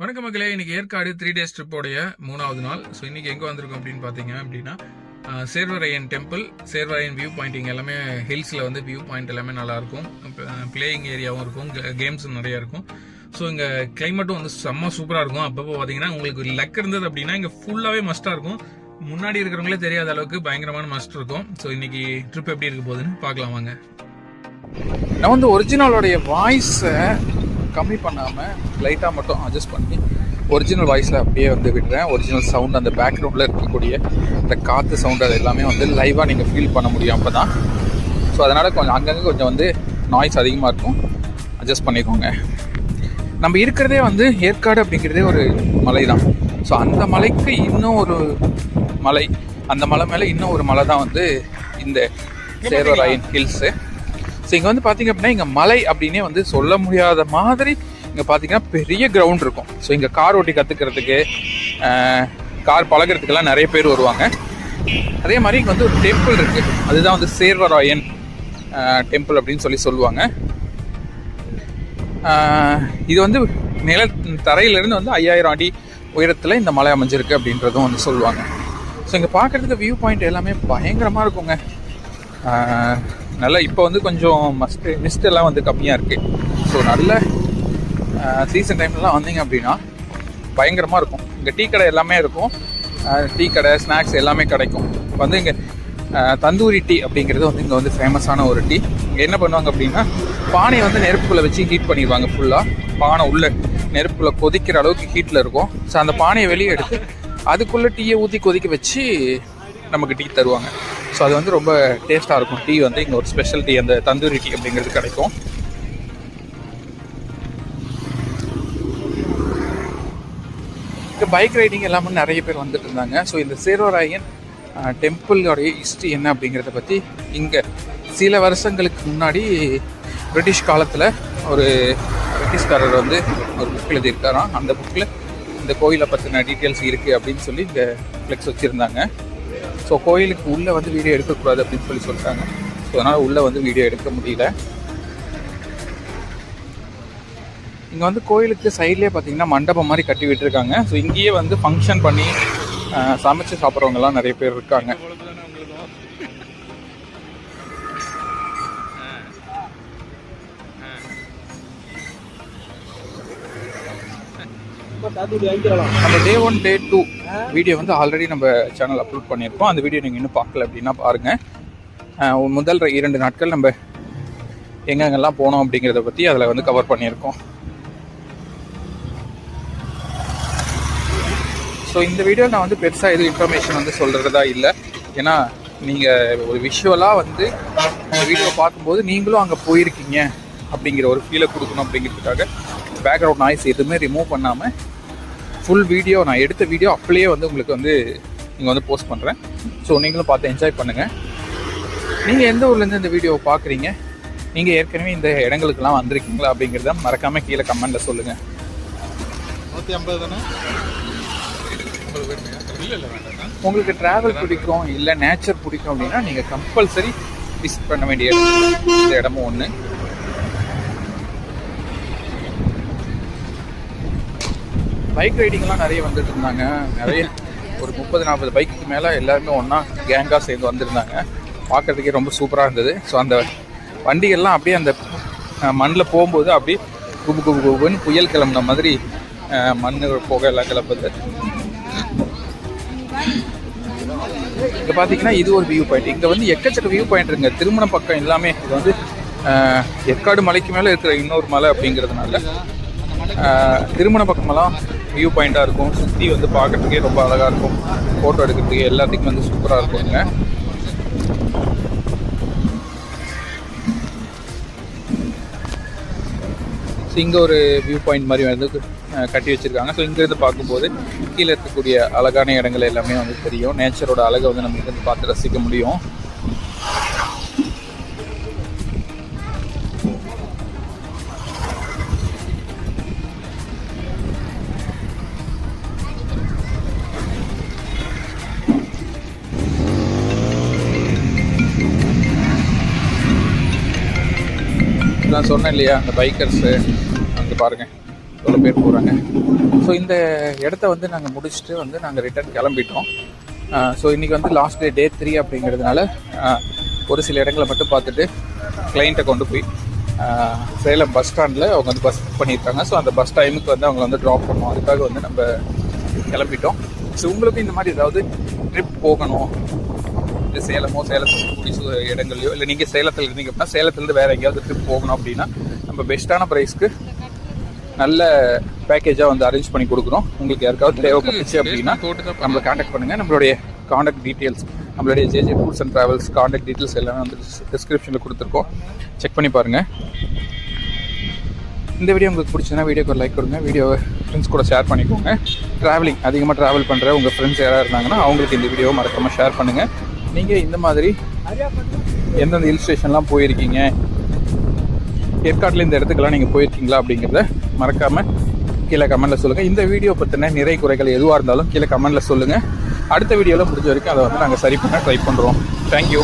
வணக்க மக்களே இன்னைக்கு ஏற்காடு த்ரீ டேஸ் ட்ரிப்போடைய மூணாவது நாள். ஸோ இன்னைக்கு எங்கே வந்திருக்கோம் அப்படின்னு பார்த்தீங்க அப்படின்னா Servarayan temple Servarayan view point இங்கே எல்லாமே ஹில்ஸில் வந்து வியூ பாயிண்ட் எல்லாமே நல்லாயிருக்கும். பிளேயிங் ஏரியாவும் இருக்கும் கேம்ஸும் நிறையா இருக்கும். ஸோ இங்கே கிளைமேட்டும் வந்து செம்ம சூப்பராக இருக்கும். அப்பப்போ பார்த்தீங்கன்னா உங்களுக்கு லக் இருந்தது அப்படின்னா இங்கே ஃபுல்லாகவே மஸ்ட்டாக இருக்கும். முன்னாடி இருக்கிறவங்களே தெரியாத அளவுக்கு பயங்கரமான மஸ்ட் இருக்கும். ஸோ இன்னைக்கு ட்ரிப் எப்படி இருக்க போகுதுன்னு பார்க்கலாம் வாங்க. நான் வந்து ஒரிஜினலோடைய வாய்ஸை கம்மி பண்ணாமல் லைட்டாக மட்டும் அட்ஜஸ்ட் பண்ணி ஒரிஜினல் வாய்ஸில் அப்படியே வந்து விடுறேன். ஒரிஜினல் சவுண்ட் அந்த பேக்ரவுண்டில் இருக்கக்கூடிய இந்த காற்று சவுண்ட் அது எல்லாமே வந்து லைவாக நீங்கள் ஃபீல் பண்ண முடியும் அப்போ தான் ஸோ அதனால் கொஞ்சம் அங்கங்கே கொஞ்சம் வந்து நாய்ஸ் அதிகமாக இருக்கும். அட்ஜஸ்ட் பண்ணிக்கோங்க. நம்ம இருக்கிறதே வந்து ஏற்காடு அப்படிங்கிறதே ஒரு மலை தான் ஸோ அந்த மலைக்கு இன்னும் ஒரு மலை அந்த மலை மேலே இன்னும் ஒரு மலை தான் வந்து இந்த சேர்வராயன் ஹில்ஸு ஸோ இங்கே வந்து பார்த்திங்க அப்படின்னா இங்கே மலை அப்படின்னே வந்து சொல்ல முடியாத மாதிரி இங்கே பார்த்தீங்கன்னா பெரிய கிரவுண்ட் இருக்கும். ஸோ இங்கே கார் ஓட்டி கற்றுக்கிறதுக்கு கார் பழகிறதுக்கெல்லாம் நிறைய பேர் வருவாங்க. அதே மாதிரி இங்கே வந்து ஒரு டெம்பிள் இருக்குது அதுதான் வந்து சேர்வராயன் டெம்பிள் அப்படின்னு சொல்லி சொல்லுவாங்க. இது வந்து நில தரையிலேருந்து வந்து ஐயாயிரம் அடி உயரத்தில் இந்த மலை அமைஞ்சிருக்கு அப்படின்றதும் வந்து சொல்லுவாங்க. ஸோ இங்கே பார்க்குறதுக்கு வியூ பாயிண்ட் எல்லாமே பயங்கரமாக இருக்குங்க. நல்லா இப்போ வந்து கொஞ்சம் மஸ்ட் மிஸ்ட் எல்லாம் வந்து கம்மியாக இருக்குது ஸோ நல்ல சீசன் டைம்லலாம் வந்தீங்க அப்படின்னா பயங்கரமாக இருக்கும். இங்கே டீ கடை எல்லாமே இருக்கும். டீ கடை ஸ்நாக்ஸ் எல்லாமே கிடைக்கும். வந்து இங்கே தந்தூரி டீ அப்படிங்கிறது வந்து இங்கே வந்து ஃபேமஸான ஒரு டீ. இங்கே என்ன பண்ணுவாங்க அப்படின்னா பானையை வந்து நெருப்புக்குள்ளே வச்சு ஹீட் பண்ணிடுவாங்க ஃபுல்லாக பானை உள்ள நெருப்பில் கொதிக்கிற அளவுக்கு ஹீட்டில் இருக்கும். ஸோ அந்த பானையை வெளியே எடுத்து அதுக்குள்ளே டீயை ஊற்றி கொதிக்க வச்சு நமக்கு டீ தருவாங்க. ஸோ அது வந்து ரொம்ப டேஸ்ட்டாக இருக்கும். டீ வந்து இங்கே ஒரு ஸ்பெஷல் டீ அந்த தந்தூரி டீ அப்படிங்கிறது கிடைக்கும். இங்கே பைக் ரைடிங் எல்லாமே நிறைய பேர் வந்துட்டு இருந்தாங்க. ஸோ இந்த சேரோராயன் டெம்பிளோடைய ஹிஸ்ட்ரி என்ன அப்படிங்கிறத பற்றி இங்கே சில வருஷங்களுக்கு முன்னாடி பிரிட்டிஷ் காலத்தில் ஒரு பிரிட்டிஷ்காரர் வந்து ஒரு புக் எழுதியிருக்காராம். அந்த புக்கில் இந்த கோயிலை பற்றின டீட்டெயில்ஸ் இருக்குது அப்படின்னு சொல்லி இங்கே ஃப்ளெக்ஸ் வச்சுருந்தாங்க. ஸோ கோயிலுக்கு உள்ளே வந்து வீடியோ எடுக்கக்கூடாது அப்படின்னு சொல்லி சொல்லிட்டாங்க ஸோ அதனால் உள்ளே வந்து வீடியோ எடுக்க முடியல. இங்கே வந்து கோயிலுக்கு சைட்லேயே பார்த்தீங்கன்னா மண்டபம் மாதிரி கட்டி விட்டுருக்காங்க. ஸோ இங்கேயே வந்து ஃபங்க்ஷன் பண்ணி சமைச்சு சாப்பிட்றவங்கலாம் நிறைய பேர் இருக்காங்க. நம்ம day one day two video வந்து ஆல்ரெடி நம்ம சேனல் அப்லோட் பண்ணியிருக்கோம். அந்த வீடியோ நீங்கள் இன்னும் பார்க்கல அப்படின்னா பாருங்கள் முதல் இரண்டு நாட்கள் நம்ம எங்கெங்கெல்லாம் போனோம் அப்படிங்கிறத பற்றி அதில் வந்து கவர் பண்ணியிருக்கோம். ஸோ இந்த வீடியோ நான் வந்து பெருசாக எதுவும் இன்ஃபர்மேஷன் வந்து சொல்கிறதா இல்லை. ஏன்னா நீங்கள் ஒரு விஷுவலாக வந்து இந்த வீடியோ பார்க்கும்போது நீங்களும் அங்கே போயிருக்கீங்க அப்படிங்கிற ஒரு ஃபீலை கொடுக்கணும் அப்படிங்கிறதுக்காக பேக்ரவுண்ட் நாய்ஸ் எதுவுமே ரிமூவ் பண்ணாமல் ஃபுல் வீடியோ நான் எடுத்த வீடியோ அப்படியே வந்து உங்களுக்கு வந்து இங்கே வந்து போஸ்ட் பண்ணுறேன் ஸோ நீங்களும் பார்த்து என்ஜாய் பண்ணுங்கள் நீங்கள் எந்த ஊர்லேருந்து இந்த வீடியோவை பார்க்குறீங்க? நீங்கள் ஏற்கனவே இந்த இடங்களுக்கெல்லாம் வந்திருக்கீங்களா அப்படிங்கிறத மறக்காமல் கீழே கமெண்ட்டில் சொல்லுங்கள் நூற்றி ஐம்பது தானே? உங்களுக்கு டிராவல் பிடிக்கும் இல்லை நேச்சர் பிடிக்கும் அப்படின்னா நீங்கள் கம்பல்சரி விசிட் பண்ண வேண்டிய இடம் இந்த இடமும் ஒன்று பைக் ரைடிங்லாம் நிறைய வந்துட்டு இருந்தாங்க. நிறைய ஒரு முப்பது நாற்பது பைக்குக்கு மேலே எல்லாருமே ஒன்றா கேங்காக சேர்ந்து வந்திருந்தாங்க. பார்க்கறதுக்கே ரொம்ப சூப்பராக இருந்தது. ஸோ அந்த வண்டிகள்லாம் அப்படியே அந்த மண்ணில் போகும்போது அப்படியே குபு குபு குபுன்னு புயல் கிளம்புன மாதிரி மண் புகை எல்லாம் கிளம்புது. இங்கே பார்த்தீங்கன்னா இது ஒரு வியூ பாயிண்ட் இங்கே வந்து எக்கச்சக்க வியூ பாயிண்ட் இருங்க திருமண பக்கம் எல்லாமே. இது வந்து ஏற்காடு மலைக்கு மேலே இருக்கிற இன்னொரு மலை அப்படிங்கிறதுனால திருமண பக்கமெல்லாம் வியூ பாயிண்ட்டாக இருக்கும். சுற்றி வந்து பார்க்கறதுக்கே ரொம்ப அழகாக இருக்கும். ஃபோட்டோ எடுக்கிறதுக்கு எல்லாத்துக்கும் வந்து சூப்பராக இருக்குங்க ஸோ இங்கே. ஒரு வியூ பாயிண்ட் மாதிரி வந்து கட்டி வச்சிருக்காங்க. ஸோ இங்கேருந்து பார்க்கும்போது கீழே இருக்கக்கூடிய அழகான இடங்கள் எல்லாமே வந்து தெரியும். நேச்சரோட அழகை வந்து நம்ம இங்கேருந்து பார்த்து ரசிக்க முடியும். நான் சொன்னேன் இல்லையா அந்த பைக்கர்ஸு அங்கே பாருங்கள் எவ்வளோ பேர் போகிறாங்க ஸோ இந்த இடத்த வந்து நாங்கள் முடிச்சுட்டு வந்து நாங்கள் ரிட்டர்ன் கிளம்பிட்டோம். ஸோ இன்றைக்கி வந்து லாஸ்ட் டே டே த்ரீ அப்படிங்கிறதுனால ஒரு சில இடங்களை மட்டும் பார்த்துட்டு கிளைண்ட்டை கொண்டு போய் சேலம் பஸ் ஸ்டாண்டில் அவங்க வந்து பஸ் புக் பண்ணியிருக்காங்க. ஸோ அந்த பஸ் டைமுக்கு வந்து அவங்கள வந்து ட்ராப் பண்ணோம். அதுக்காக வந்து நம்ம கிளம்பிட்டோம். ஸோ உங்களுக்கும் இந்த மாதிரி ஏதாவது ட்ரிப் போகணும் இல்லை சேலமோ சேலத்தில் கூடிய இடங்கள்லையோ இல்லை நீங்கள் சேலத்தில் இருந்தீங்க அப்படின்னா சேலத்துலேருந்து வேறு எங்கேயாவது ட்ரிப் போகணும் அப்படின்னா நம்ம பெஸ்ட்டான ப்ரைஸ்க்கு நல்ல பேக்கேஜாக வந்து அரேஞ்ச் பண்ணி கொடுக்குறோம். உங்களுக்கு யாருக்காவது தேவைப்பட்டுச்சு அப்படின்னா நம்மளை காண்டாக்ட் பண்ணுங்கள் நம்மளுடைய காண்டாக்ட் டீட்டெயில்ஸ் நம்மளுடைய JJ tours and travels contact details எல்லாமே வந்து டிஸ்கிரிப்ஷனில் கொடுத்துருக்கோம். செக் பண்ணி பாருங்கள் இந்த வீடியோ உங்களுக்கு பிடிச்சதுன்னா வீடியோக்கு ஒரு லைக் கொடுங்க. வீடியோ ஃப்ரெண்ட்ஸ் கூட ஷேர் பண்ணிக்கோங்க. ட்ராவலிங் அதிகமாக ட்ராவல் பண்ணுற உங்கள் ஃப்ரெண்ட்ஸ் யாராவது இருந்தாங்கன்னா அவங்களுக்கு இந்த வீடியோவை மறக்காமல் ஷேர் பண்ணுங்கள் நீங்கள் இந்த மாதிரி எந்தெந்த ஹில் ஸ்டேஷன்லாம் போயிருக்கீங்க? ஏற்காட்டில் இந்த இடத்துக்கெல்லாம் நீங்கள் போயிருக்கீங்களா அப்படிங்கிறத மறக்காமல் கீழே கமெண்ட்டில் சொல்லுங்கள் இந்த வீடியோ பற்றின நிறை குறைகள் எதுவாக இருந்தாலும் கீழே கமெண்ட்டில் சொல்லுங்கள் அடுத்த வீடியோவில் முடிஞ்ச வரைக்கும் அதை வந்து நாங்கள் சரி பண்ண ட்ரை பண்ணுறோம் தேங்க்யூ